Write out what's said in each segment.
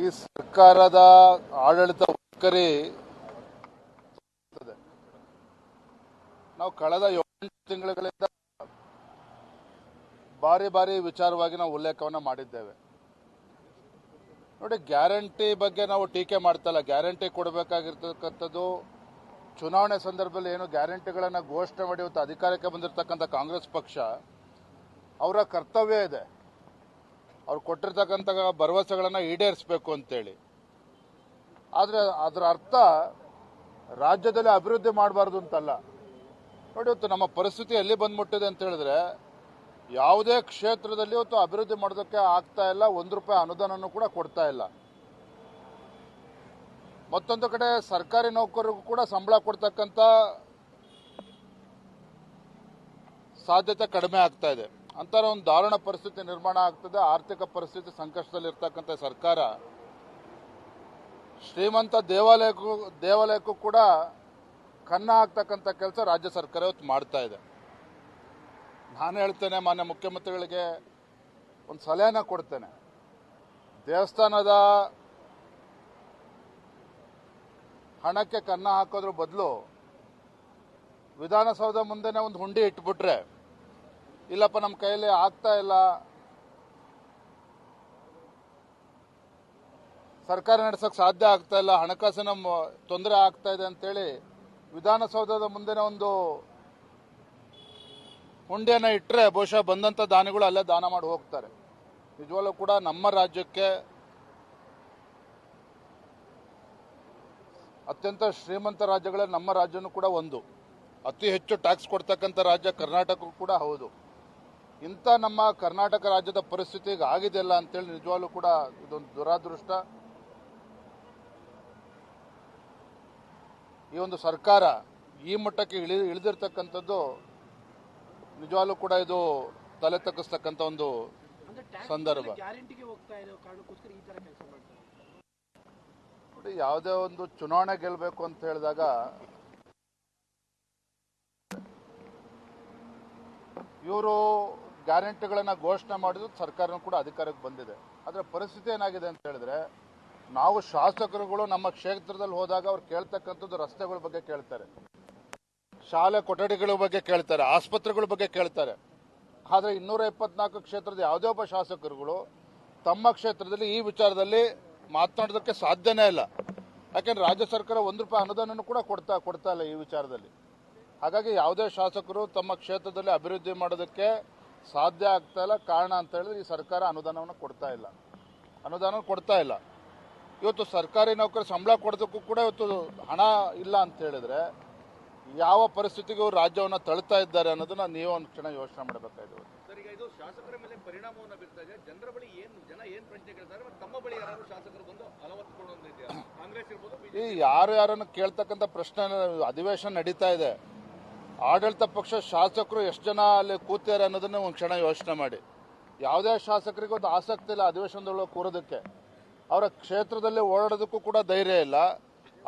ಈ ಸರ್ಕಾರದ ಆಡಳಿತ ವೈಖರಿ ನಾವು ಕಳೆದ ಏಳೆಂಟು ತಿಂಗಳುಗಳಿಂದ ಬಾರಿ ಬಾರಿ ವಿಚಾರವಾಗಿ ನಾವು ಉಲ್ಲೇಖವನ್ನ ಮಾಡಿದ್ದೇವೆ. ನೋಡಿ, ಗ್ಯಾರಂಟಿ ಬಗ್ಗೆ ನಾವು ಟೀಕೆ ಮಾಡ್ತಲ್ಲ. ಗ್ಯಾರಂಟಿ ಕೊಡಬೇಕಾಗಿರ್ತಕ್ಕಂಥದ್ದು, ಚುನಾವಣೆ ಸಂದರ್ಭದಲ್ಲಿ ಏನು ಗ್ಯಾರಂಟಿಗಳನ್ನು ಘೋಷಣೆ ಮಾಡಿ ಇವತ್ತು ಅಧಿಕಾರಕ್ಕೆ ಬಂದಿರತಕ್ಕಂಥ ಕಾಂಗ್ರೆಸ್ ಪಕ್ಷ, ಅವರ ಕರ್ತವ್ಯ ಇದೆ. ಅವ್ರು ಕೊಟ್ಟಿರ್ತಕ್ಕಂಥ ಭರವಸೆಗಳನ್ನು ಈಡೇರಿಸಬೇಕು ಅಂತೇಳಿ. ಆದರೆ ಅದರ ಅರ್ಥ ರಾಜ್ಯದಲ್ಲಿ ಅಭಿವೃದ್ಧಿ ಮಾಡಬಾರ್ದು ಅಂತಲ್ಲ. ನೋಡಿ, ಇವತ್ತು ನಮ್ಮ ಪರಿಸ್ಥಿತಿ ಎಲ್ಲಿ ಬಂದ್ಬಿಟ್ಟಿದೆ ಅಂತ ಹೇಳಿದ್ರೆ, ಯಾವುದೇ ಕ್ಷೇತ್ರದಲ್ಲಿ ಇವತ್ತು ಅಭಿವೃದ್ಧಿ ಮಾಡೋದಕ್ಕೆ ಆಗ್ತಾ ಇಲ್ಲ, ಒಂದು ರೂಪಾಯಿ ಅನುದಾನನೂ ಕೂಡ ಕೊಡ್ತಾ ಇಲ್ಲ. ಮತ್ತೊಂದು ಕಡೆ ಸರ್ಕಾರಿ ನೌಕರರಿಗೂ ಕೂಡ ಸಂಬಳ ಕೊಡ್ತಕ್ಕಂಥ ಸಾಧ್ಯತೆ ಕಡಿಮೆ ಆಗ್ತಾ ಇದೆ. ಅಂತರ ಒಂದು ದಾರುಣ ಪರಿಸ್ಥಿತಿ ನಿರ್ಮಾಣ ಆಗ್ತದೆ, ಆರ್ಥಿಕ ಪರಿಸ್ಥಿತಿ ಸಂಕಷ್ಟದಲ್ಲಿರ್ತಕ್ಕಂಥ ಸರ್ಕಾರ. ಶ್ರೀಮಂತ ದೇವಾಲಯಕ್ಕೂ ದೇವಾಲಯಕ್ಕೂ ಕೂಡ ಕನ್ನ ಹಾಕ್ತಕ್ಕಂಥ ಕೆಲಸ ರಾಜ್ಯ ಸರ್ಕಾರ ಇವತ್ತು ಮಾಡ್ತಾ ಇದೆ. ನಾನು ಹೇಳ್ತೇನೆ, ಮಾನ್ಯ ಮುಖ್ಯಮಂತ್ರಿಗಳಿಗೆ ಒಂದು ಸಲಹೆನ ಕೊಡ್ತೇನೆ. ದೇವಸ್ಥಾನದ ಹಣಕ್ಕೆ ಕನ್ನ ಹಾಕೋದ್ರ ಬದಲು ವಿಧಾನಸೌಧ ಮುಂದೆನೆ ಒಂದು ಹುಂಡಿ ಇಟ್ಬಿಟ್ರೆ ಇಲ್ಲಪ್ಪ ನಮ್ಮ ಕೈಯಲ್ಲಿ ಆಗ್ತಾ ಇಲ್ಲ. ಸರ್ಕಾರ ನಡೆಸಕ್ ಸಾಧ್ಯ ಆಗ್ತಾ ಇಲ್ಲ, ಹಣಕಾಸಿನ ತೊಂದರೆ ಆಗ್ತಾ ಇದೆ ಅಂತೇಳಿ ವಿಧಾನಸೌಧದ ಮುಂದಿನ ಒಂದು ಹುಂಡಿಯನ್ನು ಇಟ್ಟರೆ ಬಹುಶಃ ಬಂದಂತ ದಾನಿಗಳು ಅಲ್ಲೇ ದಾನ ಮಾಡಿ ಹೋಗ್ತಾರೆ. ನಿಜವಾಗ್ಲೂ ಕೂಡ ನಮ್ಮ ರಾಜ್ಯಕ್ಕೆ ಅತ್ಯಂತ ಶ್ರೀಮಂತ ರಾಜ್ಯಗಳಲ್ಲಿ ನಮ್ಮ ರಾಜ್ಯನೂ ಕೂಡ ಒಂದು. ಅತಿ ಹೆಚ್ಚು ಟ್ಯಾಕ್ಸ್ ಕೊಡ್ತಕ್ಕಂಥ ರಾಜ್ಯ ಕರ್ನಾಟಕ ಕೂಡ ಹೌದು. ಇಂಥ ನಮ್ಮ ಕರ್ನಾಟಕ ರಾಜ್ಯದ ಪರಿಸ್ಥಿತಿ ಆಗಿದೆಯಲ್ಲ ಅಂತೇಳಿ ನಿಜವಾಗ್ಲೂ ಕೂಡ ಇದೊಂದು ದುರಾದೃಷ್ಟ ಈ ಒಂದು ಸರ್ಕಾರ ಈ ಮಟ್ಟಕ್ಕೆ ಇಳಿ ಇಳಿದಿರ್ತಕ್ಕಂಥದ್ದು ನಿಜವಾಗ್ಲೂ ಕೂಡ ಇದು ತಲೆ ತಗ್ಗಿಸ್ತಕ್ಕಂಥ ಒಂದು ಸಂದರ್ಭ. ನೋಡಿ ಯಾವುದೇ ಒಂದು ಚುನಾವಣೆ ಗೆಲ್ಲಬೇಕು ಅಂತ ಹೇಳಿದಾಗ ಇವರು ಗ್ಯಾರಂಟಿಗಳನ್ನ ಘೋಷಣೆ ಮಾಡಿದ್ರು ಸರ್ಕಾರನೂ ಕೂಡ ಅಧಿಕಾರಕ್ಕೆ ಬಂದಿದೆ. ಆದರೆ ಪರಿಸ್ಥಿತಿ ಏನಾಗಿದೆ ಅಂತ ಹೇಳಿದ್ರೆ, ನಾವು ಶಾಸಕರುಗಳು ನಮ್ಮ ಕ್ಷೇತ್ರದಲ್ಲಿ ಹೋದಾಗ ಅವ್ರು ಕೇಳ್ತಕ್ಕಂಥದ್ದು ರಸ್ತೆಗಳ ಬಗ್ಗೆ ಕೇಳ್ತಾರೆ. ಶಾಲೆ ಕೊಠಡಿಗಳ ಬಗ್ಗೆ ಕೇಳ್ತಾರೆ, ಆಸ್ಪತ್ರೆಗಳ ಬಗ್ಗೆ ಕೇಳ್ತಾರೆ. ಆದರೆ ಇನ್ನೂರ ಇಪ್ಪತ್ನಾಲ್ಕು ಕ್ಷೇತ್ರದ ಯಾವುದೇ ಒಬ್ಬ ಶಾಸಕರುಗಳು ತಮ್ಮ ಕ್ಷೇತ್ರದಲ್ಲಿ ಈ ವಿಚಾರದಲ್ಲಿ ಮಾತನಾಡೋದಕ್ಕೆ ಸಾಧ್ಯನೇ ಇಲ್ಲ. ಯಾಕೆಂದ್ರೆ ರಾಜ್ಯ ಸರ್ಕಾರ ಒಂದು ರೂಪಾಯಿ ಅನುದಾನನೂ ಕೂಡ ಕೊಡ್ತಾ ಕೊಡ್ತಾ ಇಲ್ಲ ಈ ವಿಚಾರದಲ್ಲಿ. ಹಾಗಾಗಿ ಯಾವುದೇ ಶಾಸಕರು ತಮ್ಮ ಕ್ಷೇತ್ರದಲ್ಲಿ ಅಭಿವೃದ್ಧಿ ಮಾಡೋದಕ್ಕೆ ಸಾಧ್ಯ ಆಗ್ತಾ ಇಲ್ಲ. ಕಾರಣ ಅಂತ ಹೇಳಿದ್ರೆ ಈ ಸರ್ಕಾರ ಅನುದಾನವನ್ನು ಕೊಡ್ತಾ ಇಲ್ಲ. ಅನುದಾನ ಕೊಡ್ತಾ ಇಲ್ಲ. ಇವತ್ತು ಸರ್ಕಾರಿ ನೌಕರ ಸಂಬಳ ಕೊಡೋದಕ್ಕೂ ಕೂಡ ಇವತ್ತು ಹಣ ಇಲ್ಲ ಅಂತ ಹೇಳಿದ್ರೆ ಯಾವ ಪರಿಸ್ಥಿತಿಗೆ ರಾಜ್ಯವನ್ನು ತಳ್ತಾ ಇದ್ದಾರೆ ಅನ್ನೋದನ್ನ ನೀವು ಒಂದು ಕ್ಷಣ ಯೋಚನೆ ಮಾಡಬೇಕಾಗಿದೆ ಸರ್ ಈಗ ಇದು ಶಾಸಕರ ಮೇಲೆ ಪರಿಣಾಮವನ್ನು ಬೀರ್ತಾ ಇದೆ. ಜನರ ಬಳಿ ಏನ್ ಜನ ಏನ್ ಪ್ರಶ್ನೆ ಕೇಳ್ತಾರೆ ಮತ್ತೆ ತಮ್ಮ ಬಳಿ ಯಾರು ಶಾಸಕರು ಬಂದು ಅಲವತ್ತುಕೊಂಡು ಬಂದಿದೆಯಾ ಕಾಂಗ್ರೆಸ್ ಇರ್ಬೋದು ಈ ಯಾರು ಯಾರನ್ನು ಕೇಳ್ತಕ್ಕಂಥ ಪ್ರಶ್ನೆ ಅಧಿವೇಶನ ನಡೀತಾ ಇದೆ. ಆಡಳಿತ ಪಕ್ಷ ಶಾಸಕರು ಎಷ್ಟು ಜನ ಅಲ್ಲಿ ಕೂತಾರೆ ಅನ್ನೋದನ್ನ ಒಂದು ಕ್ಷಣ ಯೋಚನೆ ಮಾಡಿ. ಯಾವುದೇ ಶಾಸಕರಿಗೆ ಒಂದು ಆಸಕ್ತಿ ಇಲ್ಲ ಅಧಿವೇಶನದೊಳಗೆ ಕೂರೋದಕ್ಕೆ. ಅವರ ಕ್ಷೇತ್ರದಲ್ಲಿ ಓಡಾಡೋದಕ್ಕೂ ಕೂಡ ಧೈರ್ಯ ಇಲ್ಲ.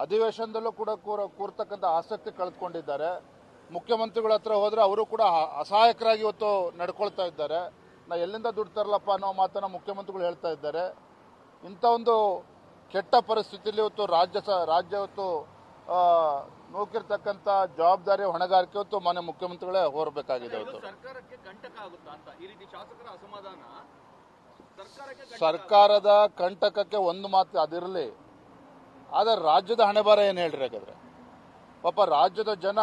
ಅಧಿವೇಶನದಲ್ಲೂ ಕೂಡ ಕೂರ, ಕೂರ್ತಕ್ಕಂಥ ಆಸಕ್ತಿ ಕಳೆದುಕೊಂಡಿದ್ದಾರೆ. ಮುಖ್ಯಮಂತ್ರಿಗಳ ಹತ್ರ ಹೋದರೆ ಅವರು ಕೂಡ ಅಸಹಾಯಕರಾಗಿ ಇವತ್ತು ನಡ್ಕೊಳ್ತಾ ಇದ್ದಾರೆ. ನಾ ಎಲ್ಲಿಂದ ದುಡ್ಡು ತರಲಪ್ಪ ಅನ್ನೋ ಮಾತನ್ನ ಮುಖ್ಯಮಂತ್ರಿಗಳು ಹೇಳ್ತಾ ಇದ್ದಾರೆ. ಇಂಥ ಒಂದು ಕೆಟ್ಟ ಪರಿಸ್ಥಿತಿಯಲ್ಲಿ ಇವತ್ತು ರಾಜ್ಯ ಸ, ರಾಜ್ಯ ಇವತ್ತು ನೂಕಿರ್ತಕ್ಕಂಥ ಜವಾಬ್ದಾರಿ ಹೊಣೆಗಾರಿಕೆ ಹೊತ್ತು ಮಾನ್ಯ ಮುಖ್ಯಮಂತ್ರಿಗಳೇ ಹೊರಬೇಕಾಗಿದೆ ಹೊತ್ತು. ಸರ್ಕಾರದ ಕಂಟಕಕ್ಕೆ ಒಂದು ಮಾತು ಅದಿರಲಿ. ಆದರೆ ರಾಜ್ಯದ ಹಣೆಬಾರ ಏನು ಹೇಳ್ರಿ ಹಾಗಾದ್ರೆ? ಪಾಪ ರಾಜ್ಯದ ಜನ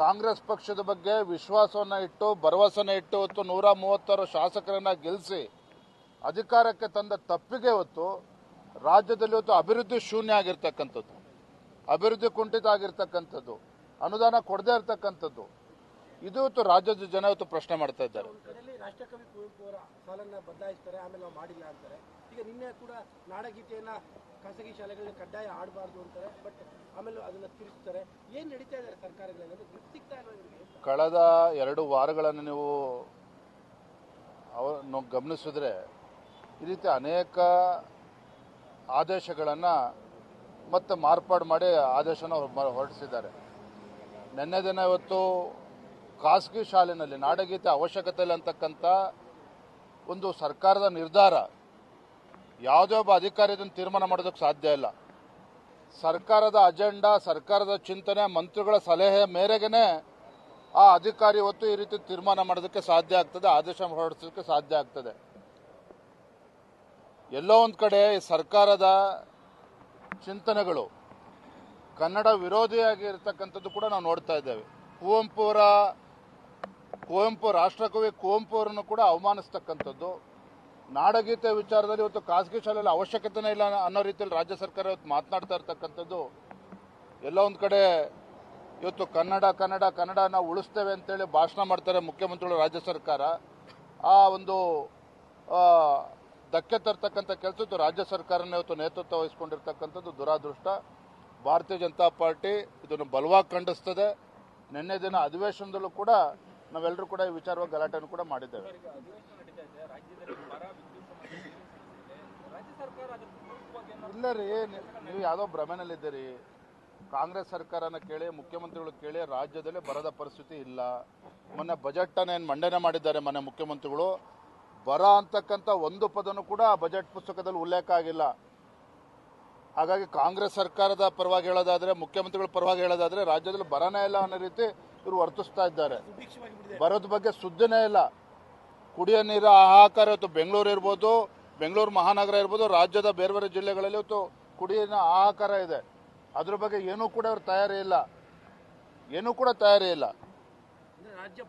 ಕಾಂಗ್ರೆಸ್ ಪಕ್ಷದ ಬಗ್ಗೆ ವಿಶ್ವಾಸವನ್ನ ಇಟ್ಟು ಭರವಸೆನ ಇಟ್ಟು ಹೊತ್ತು ನೂರ ಮೂವತ್ತಾರು ಶಾಸಕರನ್ನ ಗೆಲ್ಲಿಸಿ ಅಧಿಕಾರಕ್ಕೆ ತಂದ ತಪ್ಪಿಗೆ ಹೊತ್ತು ರಾಜ್ಯದಲ್ಲಿ ಹೊತ್ತು ಅಭಿವೃದ್ಧಿ ಶೂನ್ಯ ಆಗಿರ್ತಕ್ಕಂಥದ್ದು. ಅಭಿವೃದ್ಧಿ ಕುಂಠಿತ ಆಗಿರ್ತಕ್ಕಂಥದ್ದು ಅನುದಾನ ಕೊಡದೇ ಇರತಕ್ಕಂಥದ್ದು. ಇದು ಇವತ್ತು ರಾಜ್ಯದ ಜನ ಇವತ್ತು ಪ್ರಶ್ನೆ ಮಾಡ್ತಾ ಇದ್ದಾರೆ. ರಾಷ್ಟ್ರಕವಿ ಕುವೆಂಪು ಅವರ ಸಾಲನ್ನ ಬದಲಾಯಿಸ್ತಾರೆ ಆಮೇಲೆ ನಾವು ಮಾಡಿಲ್ಲ ಅಂತಾರೆ. ಈಗ ನಿನ್ನೆ ಕೂಡ ನಾಡಗೀತೆಯನ್ನ ಖಾಸಗಿ ಶಾಲೆಗಳನ್ನ ಕಡ್ಡಾಯ ಆಡಬಾರ್ದು ಅಂತಾರೆ ಬಟ್ ಆಮೇಲೆ ಅದನ್ನ ತಿರುಗಿಸ್ತಾರೆ ಏನ್ ನಡೀತಾ ಇದ್ದಾರೆ ಸರ್ಕಾರಗಳಲ್ಲಿ? ಸಿಗ್ತಾ ಇಲ್ಲ ಕಳೆದ ಎರಡು ವಾರಗಳನ್ನು ನೀವು ಗಮನಿಸಿದ್ರೆ ಈ ರೀತಿ ಅನೇಕ ಆದೇಶಗಳನ್ನು ಮತ್ತೆ ಮಾರ್ಪಾಡು ಮಾಡಿ ಆದೇಶನ ಹೊರ- ಹೊರಡಿಸಿದ್ದಾರೆ. ನಿನ್ನೆ ದಿನ ಇವತ್ತು ಖಾಸಗಿ ಶಾಲೆಯಲ್ಲಿ ನಾಡಗೀತೆ ಅವಶ್ಯಕತೆ ಇಲ್ಲ ಅಂತಕ್ಕಂಥ ಒಂದು ಸರ್ಕಾರದ ನಿರ್ಧಾರ, ಯಾವುದೇ ಒಬ್ಬ ಅಧಿಕಾರಿ ಇದನ್ನು ತೀರ್ಮಾನ ಮಾಡೋದಕ್ಕೆ ಸಾಧ್ಯ ಇಲ್ಲ. ಸರ್ಕಾರದ ಅಜೆಂಡಾ, ಸರ್ಕಾರದ ಚಿಂತನೆ, ಮಂತ್ರಿಗಳ ಸಲಹೆ ಮೇರೆಗೆ ಆ ಅಧಿಕಾರಿ ಇವತ್ತು ಈ ರೀತಿ ತೀರ್ಮಾನ ಮಾಡೋದಕ್ಕೆ ಸಾಧ್ಯ ಆಗ್ತದೆ, ಆದೇಶ ಹೊರಡಿಸೋದಕ್ಕೆ ಸಾಧ್ಯ ಆಗ್ತದೆ. ಎಲ್ಲೋ ಒಂದು ಕಡೆ ಸರ್ಕಾರದ ಚಿಂತನೆಗಳು. ಕನ್ನಡ ವಿರೋಧಿಯಾಗಿ ಇರತಕ್ಕಂಥದ್ದು ಕೂಡ ನಾವು ನೋಡ್ತಾ ಇದ್ದೇವೆ. ಕುವೆಂಪು ಅವರ ಕುವೆಂಪು ರಾಷ್ಟ್ರಕವಿ ಕುವೆಂಪು ಅವರನ್ನು ಕೂಡ ಅವಮಾನಿಸ್ತಕ್ಕಂಥದ್ದು. ನಾಡಗೀತೆ ವಿಚಾರದಲ್ಲಿ ಇವತ್ತು ಖಾಸಗಿ ಶಾಲೆಯಲ್ಲಿ ಅವಶ್ಯಕತೆನೇ ಇಲ್ಲ ಅನ್ನೋ ರೀತಿಯಲ್ಲಿ ರಾಜ್ಯ ಸರ್ಕಾರ ಇವತ್ತು ಮಾತನಾಡ್ತಾ ಇರ್ತಕ್ಕಂಥದ್ದು. ಎಲ್ಲ ಒಂದು ಕಡೆ ಇವತ್ತು ಕನ್ನಡ ಕನ್ನಡ ಕನ್ನಡ ನಾವು ಉಳಿಸ್ತೇವೆ ಅಂತೇಳಿ ಭಾಷಣ ಮಾಡ್ತಾರೆ ಮುಖ್ಯಮಂತ್ರಿಗಳು ರಾಜ್ಯ ಸರ್ಕಾರ. ಆ ಒಂದು ಧಕ್ಕೆ ತರ್ತಕ್ಕಂಥ ಕೆಲಸದ್ದು ರಾಜ್ಯ ಸರ್ಕಾರನೇ ಇವತ್ತು ನೇತೃತ್ವ ವಹಿಸ್ಕೊಂಡಿರ್ತಕ್ಕಂಥದ್ದು ದುರಾದೃಷ್ಟ. ಭಾರತೀಯ ಜನತಾ ಪಾರ್ಟಿ ಇದನ್ನು ಬಲವಾಗಿ ಖಂಡಿಸ್ತದೆ. ನಿನ್ನೆ ದಿನ ಅಧಿವೇಶನದಲ್ಲೂ ಕೂಡ ನಾವೆಲ್ಲರೂ ಕೂಡ ಈ ವಿಚಾರವಾಗಿ ಗಲಾಟೆಯನ್ನು ಕೂಡ ಮಾಡಿದ್ದೇವೆ. ಇಲ್ಲ ರೀ, ನೀವು ಯಾವುದೋ ಭ್ರಮೆನಲ್ಲಿದ್ದೀರಿ. ಕಾಂಗ್ರೆಸ್ ಸರ್ಕಾರನ ಕೇಳಿ, ಮುಖ್ಯಮಂತ್ರಿಗಳು ಕೇಳಿ, ರಾಜ್ಯದಲ್ಲಿ ಬರದ ಪರಿಸ್ಥಿತಿ ಇಲ್ಲ. ಮೊನ್ನೆ ಬಜೆಟ್ ಏನು ಮಂಡನೆ ಮಾಡಿದ್ದಾರೆ ಮೊನ್ನೆ ಮುಖ್ಯಮಂತ್ರಿಗಳು. ಬರ ಅಂತಕ್ಕಂಥ ಒಂದು ಪದನೂ ಕೂಡ ಬಜೆಟ್ ಪುಸ್ತಕದಲ್ಲಿ ಉಲ್ಲೇಖ ಆಗಿಲ್ಲ. ಹಾಗಾಗಿ ಕಾಂಗ್ರೆಸ್ ಸರ್ಕಾರದ ಪರವಾಗಿ ಹೇಳೋದಾದ್ರೆ ಮುಖ್ಯಮಂತ್ರಿಗಳ ಪರವಾಗಿ ಹೇಳೋದಾದ್ರೆ ರಾಜ್ಯದಲ್ಲಿ ಬರನೇ ಇಲ್ಲ ಅನ್ನೋ ರೀತಿ ಇವರು ವರ್ತಿಸ್ತಾ ಇದ್ದಾರೆ. ಬರೋದ್ ಬಗ್ಗೆ ಸುದ್ದಿನೇ ಇಲ್ಲ. ಕುಡಿಯೋ ನೀರ ಹಾಹಾಕಾರ ಇವತ್ತು ಬೆಂಗಳೂರು ಇರ್ಬೋದು ಬೆಂಗಳೂರು ಮಹಾನಗರ ಇರ್ಬೋದು ರಾಜ್ಯದ ಬೇರೆ ಬೇರೆ ಜಿಲ್ಲೆಗಳಲ್ಲಿ ಇವತ್ತು ಕುಡಿಯೋ ಹಾಹಾಕಾರ ಇದೆ. ಅದ್ರ ಬಗ್ಗೆ ಏನೂ ಕೂಡ ಅವ್ರ ತಯಾರಿ ಇಲ್ಲ. ಏನೂ ಕೂಡ ತಯಾರಿ ಇಲ್ಲ. ರಾಜ್ಯ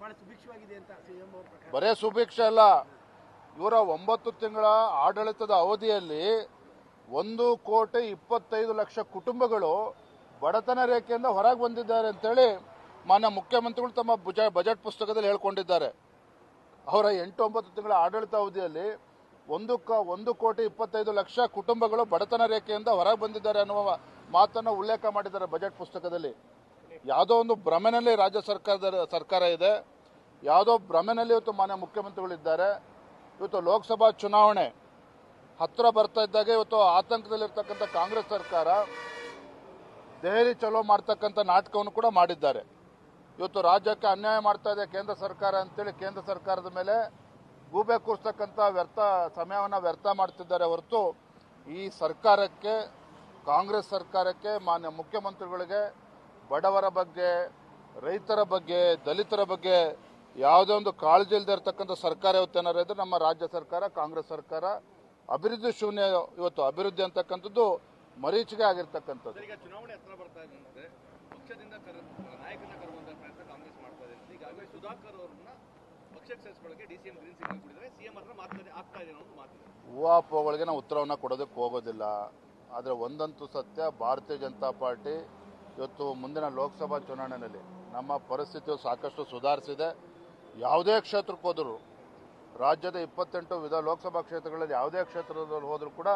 ಬರೇ ಸುಭಿಕ್ಷೆ ಅಲ್ಲ. ಇವರ ಒಂಬತ್ತು ತಿಂಗಳ ಆಡಳಿತದ ಅವಧಿಯಲ್ಲಿ ಒಂದು ಕೋಟಿ ಇಪ್ಪತ್ತೈದು ಲಕ್ಷ ಕುಟುಂಬಗಳು ಬಡತನ ರೇಖೆಯಿಂದ ಹೊರಗೆ ಬಂದಿದ್ದಾರೆ ಅಂತೇಳಿ ಮಾನ್ಯ ಮುಖ್ಯಮಂತ್ರಿಗಳು ತಮ್ಮ ಬುಜ- ಬಜೆಟ್ ಪುಸ್ತಕದಲ್ಲಿ ಹೇಳ್ಕೊಂಡಿದ್ದಾರೆ. ಅವರ ಎಂಟು ಒಂಬತ್ತು ತಿಂಗಳ ಆಡಳಿತ ಅವಧಿಯಲ್ಲಿ ಒಂದು ಕ, ಒಂದು ಕೋಟಿ ಇಪ್ಪತ್ತೈದು ಲಕ್ಷ ಕುಟುಂಬಗಳು ಬಡತನ ರೇಖೆಯಿಂದ ಹೊರಗೆ ಬಂದಿದ್ದಾರೆ ಅನ್ನುವ ಮಾತನ್ನು ಉಲ್ಲೇಖ ಮಾಡಿದ್ದಾರೆ ಬಜೆಟ್ ಪುಸ್ತಕದಲ್ಲಿ. ಯಾವುದೋ ಒಂದು ಭ್ರಮೆನಲ್ಲಿ ರಾಜ್ಯ ಸರ್ಕಾರದ, ಸರ್ಕಾರ ಇದೆ. ಯಾವುದೋ ಭ್ರಮೆನಲ್ಲಿ ಇವತ್ತು ಮಾನ್ಯ ಮುಖ್ಯಮಂತ್ರಿಗಳಿದ್ದಾರೆ. ಇವತ್ತು ಲೋಕಸಭಾ ಚುನಾವಣೆ ಹತ್ತಿರ ಬರ್ತಾ ಇದ್ದಾಗ ಇವತ್ತು ಆತಂಕದಲ್ಲಿರ್ತಕ್ಕಂಥ ಕಾಂಗ್ರೆಸ್ ಸರ್ಕಾರ ದೆಹಲಿ ಚಲೋ ಮಾಡ್ತಕ್ಕಂಥ ನಾಟಕವನ್ನು ಕೂಡ ಮಾಡಿದ್ದಾರೆ. ಇವತ್ತು ರಾಜ್ಯಕ್ಕೆ ಅನ್ಯಾಯ ಮಾಡ್ತಾ ಇದೆ ಕೇಂದ್ರ ಸರ್ಕಾರ ಅಂತೇಳಿ ಕೇಂದ್ರ ಸರ್ಕಾರದ ಮೇಲೆ ಗೂಬೆ ಕೂರಿಸ್ತಕ್ಕಂಥ ವ್ಯರ್ಥ, ಸಮಯವನ್ನು ವ್ಯರ್ಥ ಮಾಡ್ತಿದ್ದಾರೆ ಹೊರತು ಈ ಸರ್ಕಾರಕ್ಕೆ, ಕಾಂಗ್ರೆಸ್ ಸರ್ಕಾರಕ್ಕೆ, ಮಾನ್ಯ ಮುಖ್ಯಮಂತ್ರಿಗಳಿಗೆ, ಬಡವರ ಬಗ್ಗೆ, ರೈತರ ಬಗ್ಗೆ, ದಲಿತರ ಬಗ್ಗೆ ಯಾವುದೇ ಒಂದು ಕಾಳಜಿ ಇಲ್ಲದೆ ಇರತಕ್ಕಂಥ ಸರ್ಕಾರ ಇವತ್ತೇನಾರು ಇದ್ರೆ ನಮ್ಮ ರಾಜ್ಯ ಸರ್ಕಾರ ಕಾಂಗ್ರೆಸ್ ಸರ್ಕಾರ ಅಭಿವೃದ್ಧಿ ಶೂನ್ಯ ಇವತ್ತು ಅಭಿವೃದ್ಧಿ ಅಂತಕ್ಕಂಥದ್ದು ಮರೀಚಿಗೆ ಆಗಿರ್ತಕ್ಕಂಥದ್ದು. ಊಹಾಪೋಗಳಿಗೆ ನಾವು ಉತ್ತರವನ್ನು ಕೊಡೋದಕ್ಕೆ ಹೋಗೋದಿಲ್ಲ. ಆದರೆ ಒಂದಂತೂ ಸತ್ಯ ಭಾರತೀಯ ಜನತಾ ಪಾರ್ಟಿ ಇವತ್ತು ಮುಂದಿನ ಲೋಕಸಭಾ ಚುನಾವಣೆಯಲ್ಲಿ ನಮ್ಮ ಪರಿಸ್ಥಿತಿ ಸಾಕಷ್ಟು ಸುಧಾರಿಸಿದೆ. ಯಾವುದೇ ಕ್ಷೇತ್ರಕ್ಕೆ ಹೋದರೂ, ರಾಜ್ಯದ ಇಪ್ಪತ್ತೆಂಟು ವಿಧ ಲೋಕಸಭಾ ಕ್ಷೇತ್ರಗಳಲ್ಲಿ ಯಾವುದೇ ಕ್ಷೇತ್ರದಲ್ಲಿ ಹೋದರೂ ಕೂಡ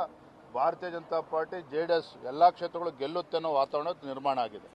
Bharatiya Janata party, J D S ಎಲ್ಲ ಕ್ಷೇತ್ರಗಳು ಗೆಲ್ಲುತ್ತೆ ಅನ್ನೋ ವಾತಾವರಣ ನಿರ್ಮಾಣ ಆಗಿದೆ.